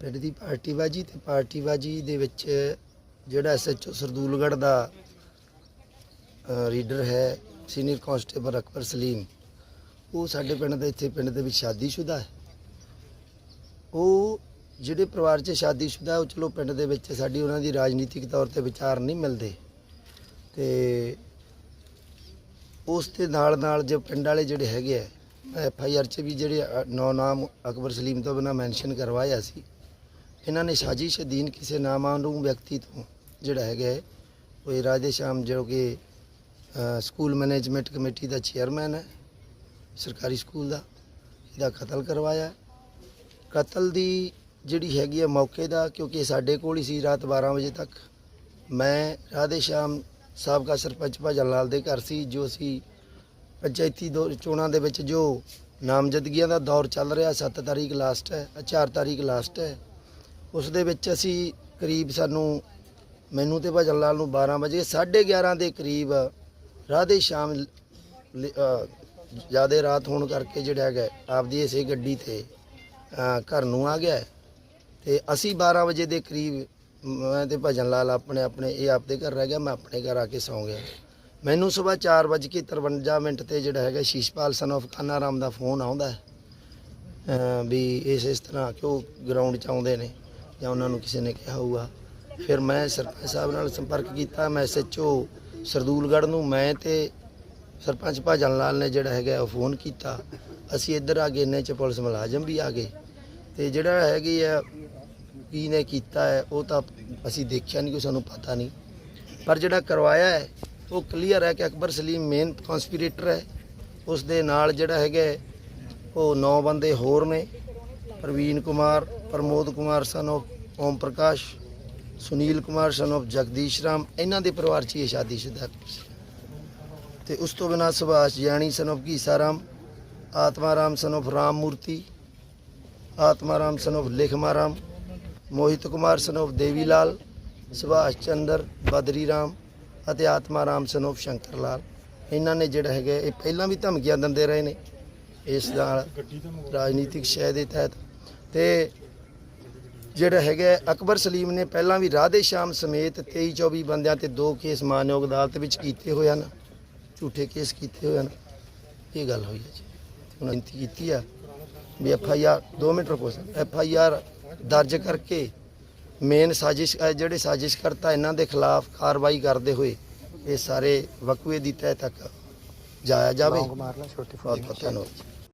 ਪਿੰਡ ਦੀ ਪਾਰਟੀਬਾਜੀ ਤੇ ਪਾਰਟੀਬਾਜੀ ਦੇ ਵਿੱਚ ਜਿਹੜਾ ਐਸਐਚਓ ਸਰਦੂਲਗੜ ਦਾ ਰੀਡਰ ਹੈ ਸੀਨੀਅਰ ਕਾਂਸਟੇਬਲ ਅਕਬਰ ਸਲੀਮ, ਉਹ ਸਾਡੇ ਪਿੰਡ ਦੇ, ਇੱਥੇ ਪਿੰਡ ਦੇ ਵਿੱਚ ਸ਼ਾਦੀशुदा ਹੈ। ਉਹ ਜਿਹੜੇ ਪਰਿਵਾਰ 'ਚ ਸ਼ਾਦੀशुदा ਉਹ ਚਲੋ ਪਿੰਡ ਦੇ ਵਿੱਚ ਸਾਡੀ ਉਹਨਾਂ ਦੀ ਰਾਜਨੀਤਿਕ ਤੌਰ ਤੇ ਵਿਚਾਰ ਨਹੀਂ ਮਿਲਦੇ। ਤੇ ਉਸ ਦੇ ਨਾਲ ਨਾਲ ਜੋ ਪਿੰਡ ਵਾਲੇ ਜਿਹੜੇ ਹੈਗੇ ਆ ਐਫ ਆਈ ਆਰ 'ਚ ਵੀ ਜਿਹੜੇ ਅ, ਨੌ ਨਾਮ ਅਕਬਰ ਸਲੀਮ ਤੋਂ ਬਿਨਾਂ ਮੈਂਸ਼ਨ ਕਰਵਾਇਆ ਸੀ। ਇਹਨਾਂ ਨੇ ਸਾਜ਼ਿਸ਼ ਅਧੀਨ ਕਿਸੇ ਨਾਮਾਲੂਮ ਵਿਅਕਤੀ ਤੋਂ ਜਿਹੜਾ ਹੈਗਾ ਹੈ, ਉਹ ਇਹ ਰਾਧੇ ਸ਼ਾਮ ਜੋ ਕਿ ਅ, ਸਕੂਲ ਮੈਨੇਜਮੈਂਟ ਕਮੇਟੀ ਦਾ ਚੇਅਰਮੈਨ ਹੈ ਸਰਕਾਰੀ ਸਕੂਲ ਦਾ ਇਹਦਾ ਕਤਲ ਕਰਵਾਇਆ। ਕਤਲ ਦੀ ਜਿਹੜੀ ਹੈਗੀ ਹੈ ਮੌਕੇ ਦਾ ਕਿਉਂਕਿ ਇਹ ਸਾਡੇ ਕੋਲ ਹੀ ਸੀ ਰਾਤ 12 ਵਜੇ ਤੱਕ। ਮੈਂ ਰਾਧੇ ਸ਼ਾਮ ਸਾਬਕਾ ਸਰਪੰਚ ਭਜਨ ਲਾਲ ਦੇ ਘਰ ਸੀ ਜੋ ਅਸੀਂ ਪੰਚਾਇਤੀ ਦੋ ਚੋਣਾਂ ਦੇ ਵਿੱਚ ਜੋ ਨਾਮਜ਼ਦਗੀਆਂ ਦਾ ਦੌਰ ਚੱਲ ਰਿਹਾ 7 ਤਾਰੀਖ ਲਾਸਟ ਹੈ 4 ਤਾਰੀਖ ਲਾਸਟ ਹੈ, ਉਸ ਦੇ ਵਿੱਚ ਅਸੀਂ ਕਰੀਬ ਸਾਨੂੰ, ਮੈਨੂੰ ਤੇ ਭਜਨ ਲਾਲ ਨੂੰ 12 ਵਜੇ 11:30 ਦੇ ਕਰੀਬ ਰਾਧੇ ਸ਼ਾਮ ਜਿਆਦੇ ਰਾਤ ਹੋਣ ਕਰਕੇ ਜਿਹੜਾ ਹੈਗਾ, ਆਪਦੀ ਇਸੇ ਗੱਡੀ ਤੇ ਘਰ ਨੂੰ ਆ ਗਿਆ ਹੈ। ਤੇ ਅਸੀਂ 12 ਵਜੇ ਦੇ ਕਰੀਬ, ਮੈਂ ਤੇ ਭਜਨ ਲਾਲ ਆਪਣੇ ਆਪਣੇ ਇਹ ਆਪਦੇ ਘਰ ਰਹਿ ਗਿਆ, ਮੈਂ ਆਪਣੇ ਘਰ ਆ ਕੇ ਸੌਂ ਗਿਆ ਮੈਨੂੰ ਸਵੇਰ 4:53 ਮਿੰਟ ਤੇ ਜਿਹੜਾ ਹੈਗਾ ਸ਼ੀਸ਼ਪਾਲ ਸਨ of ਕਾਨਾ ਰਾਮ ਦਾ ਫੋਨ ਆਉਂਦਾ ਹੈ। ਵੀ ਇਸ ਇਸ ਤਰ੍ਹਾਂ ਕਿਉਂ ਗਰਾਊਂਡ 'ਚ ਆਉਂਦੇ ਨੇ ਜਾਂ ਉਹਨਾਂ ਨੂੰ ਕਿਸੇ ਨੇ ਕਿਹਾ ਹੋਊਗਾ। ਫਿਰ ਮੈਂ ਸਰਪੰਚ ਸਾਹਿਬ ਨਾਲ ਸੰਪਰਕ ਕੀਤਾ, ਮੈਂ ਐਸਐਚਓ ਸਰਦੂਲਗੜ੍ਹ ਨੂੰ, ਮੈਂ ਤੇ ਸਰਪੰਚ ਭਾਜਨ ਲਾਲ ਨੇ ਜਿਹੜਾ ਹੈਗਾ ਉਹ ਫੋਨ ਕੀਤਾ। ਅਸੀਂ ਇੱਧਰ ਆ ਗਏ, ਇੰਨੇ ਚ ਪੁਲਿਸ ਮੁਲਾਜ਼ਮ ਵੀ ਆ ਗਏ। ਤੇ ਜਿਹੜਾ ਹੈਗੀ ਆ, ਕੀ ਨੇ ਕੀਤਾ ਹੈ, ਉਹ ਤਾਂ ਅਸੀਂ ਦੇਖਿਆ ਨਹੀਂ ਕੋਈ ਸਾਨੂੰ ਪਤਾ ਨਹੀਂ ਪਰ ਜਿਹੜਾ ਕਰਵਾਇਆ ਹੈ ਉਹ ਕਲੀਅਰ ਹੈ ਕਿ ਅਕਬਰ ਸਲੀਮ ਮੇਨ ਕਨਸਪੀਰੇਟਰ ਹੈ। ਉਸ ਦੇ ਨਾਲ ਜਿਹੜਾ ਹੈਗਾ ਉਹ ਨੌ ਬੰਦੇ ਹੋਰ ਨੇ। ਪ੍ਰਵੀਨ ਕੁਮਾਰ, ਪ੍ਰਮੋਦ ਕੁਮਾਰ ਸਨ of Om Prakash, Sunil Kumar son of Jagdish Ram, ਇਹਨਾਂ ਦੇ ਪਰਿਵਾਰ 'ਚ ਹੀ ਇਹ ਸ਼ਾਦੀशुदा ਸੀ ਤੇ ਉਸ ਤੋਂ ਬਿਨਾਂ ਸੁਭਾਸ਼ ਜਾਨੀ ਸਨ of ਘੀਸਾ ਰਾਮ, ਆਤਮਾ ਰਾਮ ਸਨ of Ram Murti, Atma Ram son of ਲਿਖਮਾ Ram, Mohit Kumar son of ਦੇਵੀ ਲਾਲ, ਸੁਭਾਸ਼ ਚੰਦਰ, ਬਦਰੀ ਰਾਮ ਅਤੇ ਆਤਮਾ ਰਾਮ ਸਨ ਸ਼ੰਕਰ ਲਾਲ ਇਹਨਾਂ ਨੇ ਜਿਹੜਾ ਹੈਗਾ, ਇਹ ਪਹਿਲਾਂ ਵੀ ਧਮਕੀਆਂ ਦਿੰਦੇ ਰਹੇ ਨੇ ਇਸ ਨਾਲ ਰਾਜਨੀਤਿਕ ਸ਼ੈ ਦੇ ਤਹਿਤ। ਤੇ ਜਿਹੜਾ ਹੈਗਾ, ਅਕਬਰ ਸਲੀਮ ਨੇ ਪਹਿਲਾਂ ਵੀ ਰਾਧੇ ਸ਼ਾਮ ਸਮੇਤ 23 24 ਬੰਦਿਆਂ ਤੇ ਦੋ ਕੇਸ ਮਾਨਯੋਗ ਅਦਾਲਤ ਵਿੱਚ ਕੀਤੇ ਹੋਏ ਹਨ, ਝੂਠੇ ਕੇਸ ਕੀਤੇ ਹੋਏ ਹਨ। ਇਹ ਗੱਲ ਹੋਈ ਹੈ ਜੀ। ਹੁਣ ਬੇਨਤੀ ਕੀਤੀ ਆ ਵੀ ਐਫ ਆਈ ਆਰ 2 ਮਿੰਟ ਰੁਕੋ ਸਰ। ਐਫ ਆਈ ਆਰ ਦਰਜ ਕਰਕੇ ਮੇਨ ਸਾਜ਼ਿਸ਼ ਜਿਹੜੇ ਸਾਜ਼ਿਸ਼ ਕਰਤਾ ਇਹਨਾਂ ਦੇ ਖਿਲਾਫ ਕਾਰਵਾਈ ਕਰਦੇ ਹੋਏ ਇਹ ਸਾਰੇ ਵਕੂਏ ਦੀ ਤਹਿ ਤੱਕ ਜਾਇਆ ਜਾਵੇ। ਬਹੁਤ ਬਹੁਤ ਧੰਨਵਾਦ।